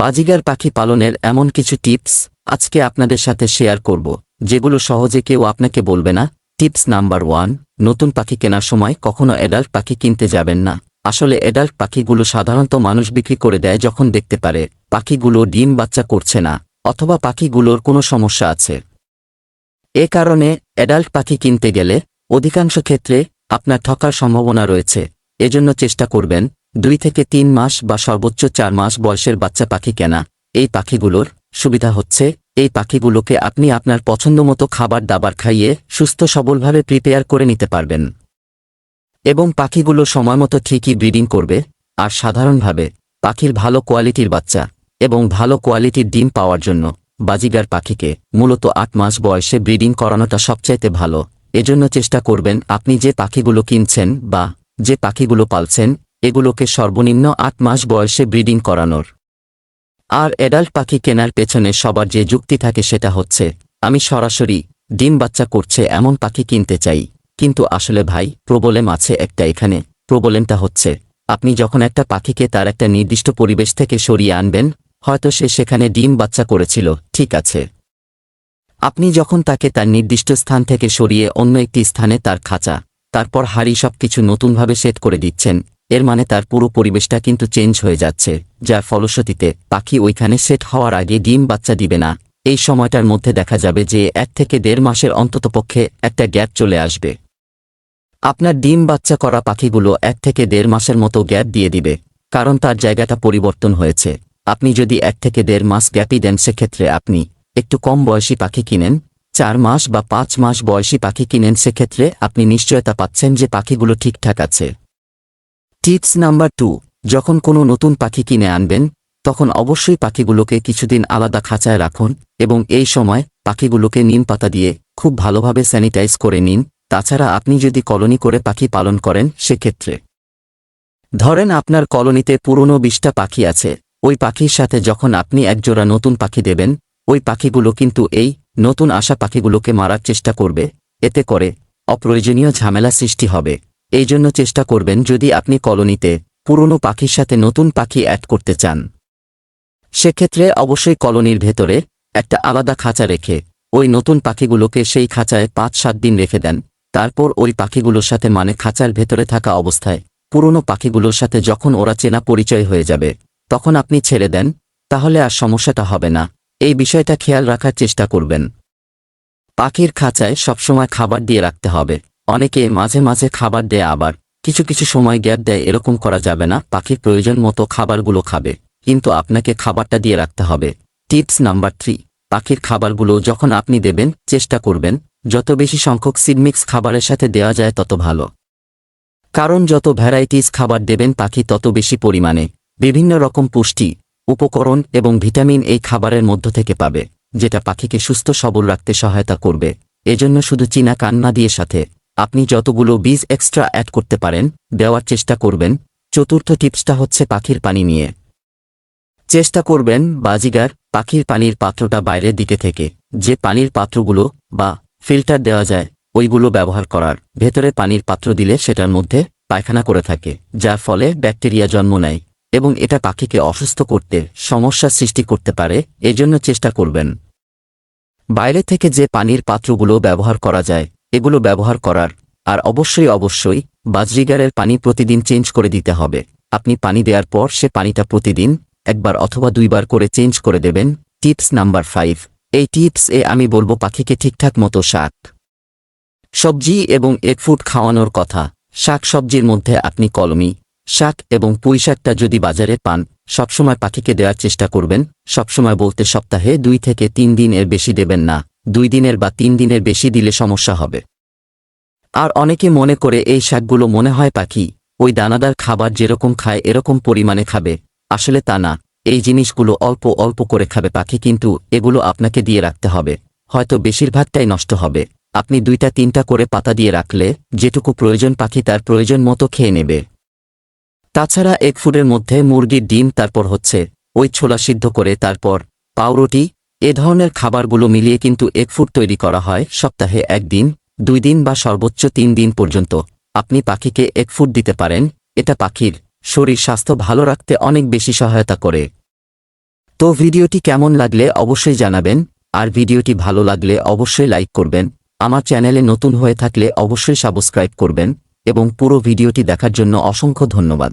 বাজিগার পাখি পালনের এমন কিছু টিপস আজকে আপনাদের সাথে শেয়ার করব, যেগুলো সহজে কেউ আপনাকে বলবে না। টিপস নাম্বার ওয়ান, নতুন পাখি কেনার সময় কখনো অ্যাডাল্ট পাখি কিনতে যাবেন না। আসলে অ্যাডাল্ট পাখিগুলো সাধারণত মানুষ বিক্রি করে দেয় যখন দেখতে পারে পাখিগুলো ডিম বাচ্চা করছে না, অথবা পাখিগুলোর কোনো সমস্যা আছে। এ কারণে অ্যাডাল্ট পাখি কিনতে গেলে অধিকাংশ ক্ষেত্রে আপনার ঠকার সম্ভাবনা রয়েছে। এজন্য চেষ্টা করবেন দুই থেকে তিন মাস বা সর্বোচ্চ চার মাস বয়সের বাচ্চা পাখি কেনা। এই পাখিগুলোর সুবিধা হচ্ছে, এই পাখিগুলোকে আপনি আপনার পছন্দমতো খাবার দাবার খাইয়ে সুস্থ সবলভাবে প্রিপেয়ার করে নিতে পারবেন। এবং পাখিগুলো সময়মতো ঠিকই ব্রিডিং করবে, আর সাধারণভাবে পাখির ভালো কোয়ালিটির বাচ্চা এবং ভালো কোয়ালিটির ডিম পাওয়ার জন্য বাজিগার পাখিকে মূলত আট মাস বয়সে ব্রিডিং করানোটা সবচাইতে ভালো। এজন্য চেষ্টা করবেন আপনি যে পাখিগুলো কিনছেন বা যে পাখিগুলো পালছেন এগুলোকে সর্বনিম্ন আট মাস বয়সে ব্রিডিং করানোর। আর অ্যাডাল্ট পাখি কেনার পেছনে সবার যে যুক্তি থাকে সেটা হচ্ছে, আমি সরাসরি ডিম বাচ্চা করছে এমন পাখি কিনতে চাই। কিন্তু আসলে ভাই, প্রবলেম আছে একটা এখানে। প্রবলেমটা হচ্ছে, আপনি যখন একটা পাখিকে তার একটা নির্দিষ্ট পরিবেশ থেকে সরিয়ে আনবেন, হয়তো সে সেখানে ডিম বাচ্চা করেছিল, ঠিক আছে। আপনি যখন তাকে তার নির্দিষ্ট স্থান থেকে সরিয়ে অন্য একটি স্থানে তার খাঁচা, তারপর হাড়ি সবকিছু নতুনভাবে সেট করে দিচ্ছেন এর মানে তার পুরো পরিবেশটা কিন্তু চেঞ্জ হয়ে যাচ্ছে, যার ফলশ্রুতিতে পাখি ওইখানে সেট হওয়ার আগে ডিম বাচ্চা দিবে না। এই সময়টার মধ্যে দেখা যাবে যে এক থেকে দেড় মাসের অন্ততপক্ষে একটা গ্যাপ চলে আসবে। আপনার ডিম বাচ্চা করা পাখিগুলো এক থেকে দেড় মাসের মতো গ্যাপ দিয়ে দিবে, কারণ তার জায়গাটা পরিবর্তন হয়েছে। আপনি যদি এক থেকে দেড় মাস গ্যাপই দেন, সেক্ষেত্রে আপনি একটু কম বয়সী পাখি কিনেন, চার মাস বা পাঁচ মাস বয়সী পাখি কিনেন, সেক্ষেত্রে আপনি নিশ্চয়তা পাচ্ছেন যে পাখিগুলো ঠিকঠাক আছে। টিপস নাম্বার টু, যখন কোনো নতুন পাখি কিনে আনবেন, তখন অবশ্যই পাখিগুলোকে কিছুদিন আলাদা খাঁচায় রাখুন এবং এই সময় পাখিগুলোকে নিম পাতা দিয়ে খুব ভালোভাবে স্যানিটাইজ করে নিন। তাছাড়া আপনি যদি কলোনি করে পাখি পালন করেন, সেক্ষেত্রে। ধরেন আপনার কলোনিতে পুরনো বিশটা পাখি আছে। ওই পাখির সাথে যখন আপনি একজোড়া নতুন পাখি দেবেন, ওই পাখিগুলো কিন্তু এই নতুন আসা পাখিগুলোকে মারার চেষ্টা করবে। এতে করে অপ্রয়োজনীয় ঝামেলা সৃষ্টি হবে। এই জন্য চেষ্টা করবেন যদি আপনি কলোনিতে পুরনো পাখির সাথে নতুন পাখি অ্যাড করতে চান। সেক্ষেত্রে অবশ্যই কলোনির ভেতরে একটা আলাদা খাঁচা রেখে ওই নতুন পাখিগুলোকে সেই খাঁচায় পাঁচ সাত দিন রেখে দেন। তারপর ওই পাখিগুলোর সাথে মানে খাঁচার ভেতরে থাকা অবস্থায় পুরনো পাখিগুলোর সাথে যখন ওরা চেনা পরিচয় হয়ে যাবে, তখন আপনি ছেড়ে দেন, তাহলে আর সমস্যাটা হবে না। এই বিষয়টা খেয়াল রাখার চেষ্টা করবেন। পাখির খাঁচায় সবসময় খাবার দিয়ে রাখতে হবে। অনেকে মাঝে মাঝে খাবার দেয়, আবার কিছু কিছু সময় গ্যাপ দেয়, এরকম করা যাবে না, পাখির প্রয়োজন মতো খাবারগুলো খাবে। কিন্তু আপনাকে খাবারটা দিয়ে রাখতে হবে। টিপস নাম্বার থ্রি, পাখির খাবারগুলো যখন আপনি দেবেন, চেষ্টা করবেন, যত বেশি সংখ্যক সিডমিক্স খাবারের সাথে দেওয়া যায়, তত ভালো। কারণ যত ভ্যারাইটিস খাবার দেবেন, পাখি তত বেশি পরিমাণে বিভিন্ন রকম পুষ্টি, উপকরণ এবং ভিটামিন এই খাবারের মধ্য থেকে পাবে, যেটা পাখিকে সুস্থ সবল রাখতে সহায়তা করবে। এজন্য শুধু চীনা কান্না দিয়ে সাথে আপনি যতগুলো বীজ এক্সট্রা অ্যাড করতে পারেন, দেওয়ার চেষ্টা করবেন। চতুর্থ টিপসটা হচ্ছে পাখির পানি নিয়ে। চেষ্টা করবেন, বাজিগার, পাখির পানির পাত্রটা বাইরের দিকে থেকে। যে পানির পাত্রগুলো বা ফিল্টার দেওয়া যায়, ওইগুলো ব্যবহার করার। ভেতরে পানির পাত্র দিলে সেটার মধ্যে পায়খানা করে থাকে, যার ফলে ব্যাকটেরিয়া জন্ম নেয় এবং এটা পাখিকে অসুস্থ করতে সমস্যা সৃষ্টি করতে পারে, এজন্য চেষ্টা করবেন। বাইরে থেকে যে পানির পাত্রগুলো ব্যবহার করা যায় এগুলো ব্যবহার করার। আর অবশ্যই অবশ্যই বাজরিগারের পানি প্রতিদিন চেঞ্জ করে দিতে হবে। আপনি পানি দেওয়ার পর সে পানিটা প্রতিদিন একবার অথবা দুইবার করে চেঞ্জ করে দেবেন। Tips number five. এই টিপস এ আমি বলব পাখিকে ঠিকঠাক মতো শাক। সবজি এবং এগ ফুড খাওয়ানোর কথা। শাক সবজির মধ্যে আপনি কলমি, শাক এবং পুঁই শাকটা যদি বাজারে পান, সবসময় পাখিকে দেওয়ার চেষ্টা করবেন। সবসময় বলতে সপ্তাহে দুই থেকে তিন দিন এর বেশি দেবেন না। দুই দিনের বা তিন দিনের বেশি দিলে সমস্যা হবে। আর অনেকে মনে করে এই শাকগুলো মনে হয় পাখি, ওই দানাদার খাবার যেরকম খায় এরকম পরিমাণে খাবে। আসলে তা না, এই জিনিসগুলো অল্প অল্প করে খাবে পাখি কিন্তু এগুলো আপনাকে দিয়ে রাখতে হবে। হয়তো বেশিরভাগটাই নষ্ট হবে। আপনি দুইটা তিনটা করে পাতা দিয়ে রাখলে যেটুকু প্রয়োজন পাখি তার প্রয়োজন মতো খেয়ে নেবে। তাছাড়া এগ ফুডের মধ্যে মুরগির ডিম তারপর হচ্ছে, ওই ছোলা সিদ্ধ করে তারপর পাউরুটি, এ ধরনের খাবারগুলো মিলিয়ে কিন্তু এগ ফুড তৈরি করা হয় সপ্তাহে একদিন। দুই দিন বা সর্বোচ্চ তিন দিন পর্যন্ত আপনি পাখিকে এক ফুট দিতে পারেন, এটা পাখির শরীর স্বাস্থ্য ভালো রাখতে অনেক বেশি সহায়তা করে। তো ভিডিওটি কেমন লাগলে অবশ্যই জানাবেন, আর ভিডিওটি ভালো লাগলে অবশ্যই লাইক করবেন, আমার চ্যানেলে নতুন হয়ে থাকলে অবশ্যই সাবস্ক্রাইব করবেন, এবং পুরো ভিডিওটি দেখার জন্য অসংখ্য ধন্যবাদ।